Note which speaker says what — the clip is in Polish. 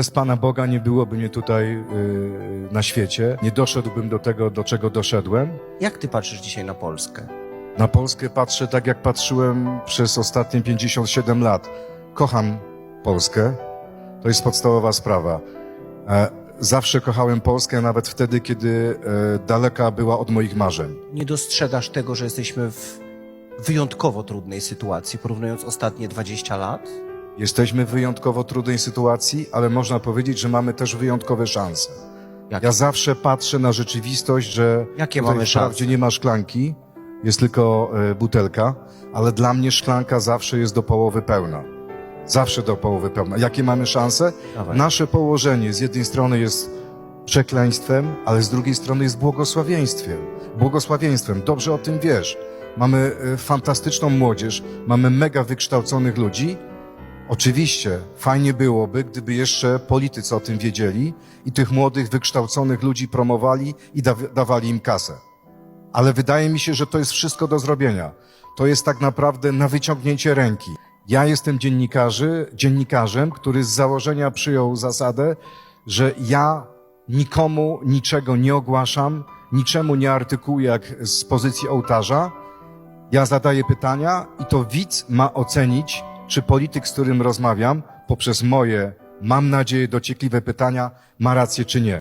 Speaker 1: Bez Pana Boga nie byłoby mnie tutaj yy, na świecie. Nie doszedłbym do tego, do czego doszedłem.
Speaker 2: Jak ty patrzysz dzisiaj na Polskę?
Speaker 1: Na Polskę patrzę tak, jak patrzyłem przez ostatnie 57 lat. Kocham Polskę. To jest podstawowa sprawa. E, zawsze kochałem Polskę, nawet wtedy, kiedy e, daleka była od moich marzeń.
Speaker 2: Nie dostrzegasz tego, że jesteśmy w wyjątkowo trudnej sytuacji, porównując ostatnie 20 lat?
Speaker 1: Jesteśmy w wyjątkowo trudnej sytuacji, ale można powiedzieć, że mamy też wyjątkowe szanse.
Speaker 2: Jakie?
Speaker 1: Ja zawsze patrzę na rzeczywistość, że
Speaker 2: Jakie mamy
Speaker 1: wprawdzie nie ma szklanki, jest tylko e, butelka, ale dla mnie szklanka zawsze jest do połowy pełna. Zawsze do połowy pełna. Jakie mamy szanse?
Speaker 2: Dawaj.
Speaker 1: Nasze położenie z jednej strony jest przekleństwem, ale z drugiej strony jest błogosławieństwem. Błogosławieństwem. Dobrze o tym wiesz. Mamy e, fantastyczną młodzież, mamy mega wykształconych ludzi. Oczywiście fajnie byłoby, gdyby jeszcze politycy o tym wiedzieli i tych młodych, wykształconych ludzi promowali i da dawali im kasę. Ale wydaje mi się, że to jest wszystko do zrobienia. To jest tak naprawdę na wyciągnięcie ręki. Ja jestem dziennikarzy, dziennikarzem, który z założenia przyjął zasadę, że ja nikomu niczego nie ogłaszam, niczemu nie artykułuję jak z pozycji ołtarza. Ja zadaję pytania i to widz ma ocenić, czy polityk, z którym rozmawiam, poprzez moje, mam nadzieję, dociekliwe pytania, ma rację czy nie.